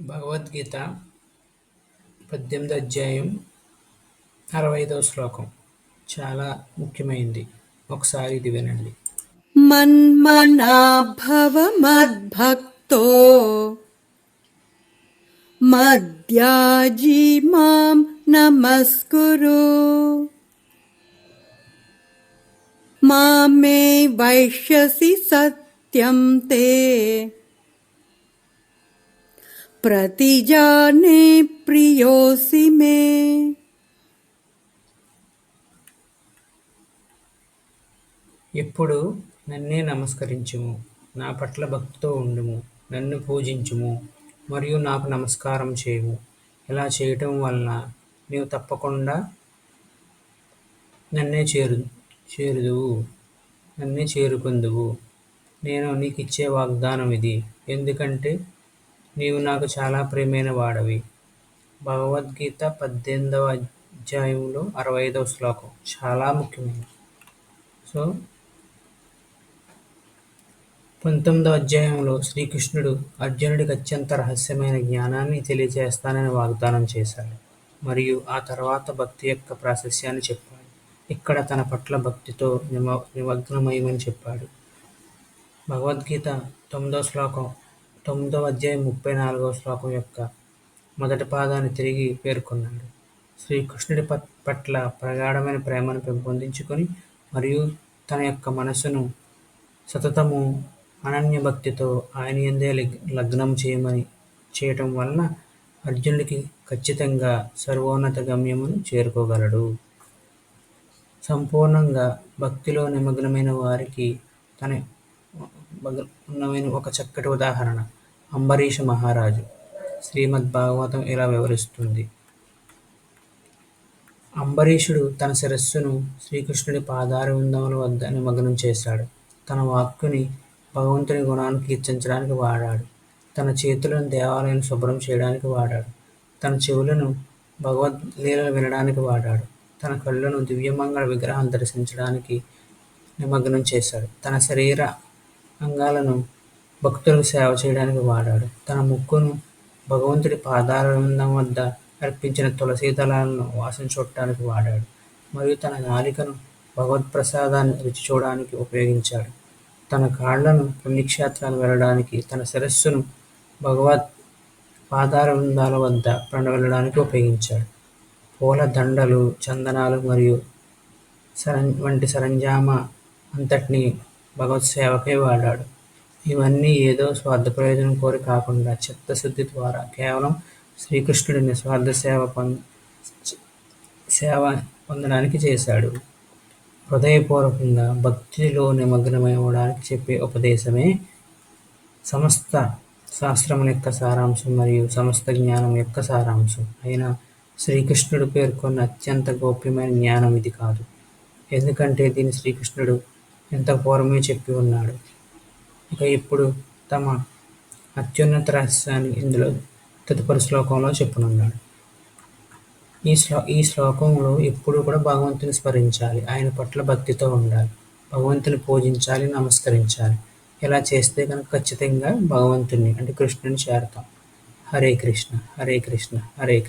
భగవద్గీత పద్దెనిమిది అధ్యాయం అరవై శ్లోకం. చాలా ముఖ్యమైనది ఒకసారి ఇది వినండి. మన్మనాభవ మద్భక్తో మద్యాజీ మాం నమస్కురు. మామే వైష్యసి సత్యం తే ప్రతిజానే ప్రియోసి మే. ఇప్పుడు నన్నే నమస్కరించుము నా పట్ల భక్తితో ఉండుము నన్ను పూజించుము మరియు నాకు నమస్కారం చేయము. ఇలా చేయటం వలన నీవు తప్పకుండా నన్నే చేరు చేరుదువు నన్నే చేరుకుందువు. నేను నీకు ఇచ్చే వాగ్దానం ఇది ఎందుకంటే నీవు నాకు చాలా ప్రియమైన వాడవి. భగవద్గీత పద్దెనిమిదవ అధ్యాయంలో అరవై ఐదవ శ్లోకం చాలా ముఖ్యమైనది. సో పంతొమ్మిదవ అధ్యాయంలో శ్రీకృష్ణుడు అర్జునుడికి అత్యంత రహస్యమైన జ్ఞానాన్ని తెలియజేస్తానని వాగ్దానం చేశాడు. మరియు ఆ తర్వాత భక్తి యొక్క ప్రాశస్యాన్ని చెప్పాడు. ఇక్కడ తన పట్ల భక్తితో నిమ నిమగ్నమయమని చెప్పాడు. భగవద్గీత తొమ్మిదవ శ్లోకం తొమ్మిదవ అధ్యాయం ముప్పై నాలుగవ శ్లోకం యొక్క మొదటి పాదాన్ని తిరిగి పేర్కొన్నాడు. శ్రీకృష్ణుడి పట్ల ప్రగాఢమైన ప్రేమను పెంపొందించుకొని మరియు తన యొక్క మనసును సతతము అనన్య భక్తితో ఆయన ఎందే లగ్- లగ్నం చేయమని చేయటం వలన అర్జునుడికి ఖచ్చితంగా సర్వోన్నత గమ్యమును చేరుకోగలడు. సంపూర్ణంగా భక్తిలో నిమగ్నమైన వారికి తన మగ- ఒక చక్కటి ఉదాహరణ. అంబరీష మహారాజు. శ్రీమద్ భాగవతం ఇలా వివరిస్తుంది. అంబరీషుడు తన శిరస్సును శ్రీకృష్ణుడి పాదార విందముల వద్ద నిమగ్నం చేశాడు. తన వాక్కుని భగవంతుని గుణాన్ని కీర్తించడానికి వాడాడు. తన చేతులను దేవాలయాన్ని శుభ్రం చేయడానికి వాడాడు. తన చెవులను భగవద్లీలలు వినడానికి వాడాడు. తన కళ్ళను దివ్యమంగళ విగ్రహం దర్శించడానికి నిమగ్నం చేశాడు. తన శరీర అంగాలను భక్తులకు సేవ చేయడానికి వాడాడు. తన ముక్కును భగవంతుడి పాదారవిందం వద్ద అర్పించిన తులసీ దళాలను వాసన చూడటానికి వాడాడు. మరియు తన నాలికను భగవత్ప్రసాదాన్ని రుచి చూడడానికి ఉపయోగించాడు. తన కాళ్ళను పుణ్యక్షేత్రాలు వెళ్ళడానికి తన శిరస్సును భగవత్ పాదారవిందాల వద్ద పండు వెళ్ళడానికి ఉపయోగించాడు. పూల దండలు చందనాలు మరియు సరం వంటి సరంజామ అంతటిని భగవత్ సేవకే వాడాడు. ఇవన్నీ ఏదో స్వార్థ ప్రయోజనం కోరి కాకుండా చిత్తశుద్ధి ద్వారా కేవలం శ్రీకృష్ణుడి నిస్వార్థ సేవ పొంద సేవ పొందడానికి చేశాడు. హృదయపూర్వకంగా భక్తిలో నిమగ్నమై అవడానికి చెప్పే ఉపదేశమే సమస్త శాస్త్రం యొక్క సారాంశం మరియు సమస్త జ్ఞానం యొక్క సారాంశం. అయినా శ్రీకృష్ణుడు పేర్కొన్న అత్యంత గోప్యమైన జ్ఞానం ఇది కాదు. ఎందుకంటే దీన్ని శ్రీకృష్ణుడు ఎంత పూర్వమే చెప్పి ఉన్నాడు. ఇక ఇప్పుడు తమ అత్యున్నత రహస్యాన్ని ఇందులో తదుపరి శ్లోకంలో చెప్పనున్నాడు. ఈ శ్లో ఈ శ్లోకంలో ఎప్పుడు కూడా భగవంతుని స్మరించాలి. ఆయన పట్ల భక్తితో ఉండాలి. భగవంతుని పూజించాలి నమస్కరించాలి. ఇలా చేస్తే కనుక ఖచ్చితంగా భగవంతుని అంటే కృష్ణుని చేరతాం. హరే కృష్ణ హరే కృష్ణ హరే కృష్ణ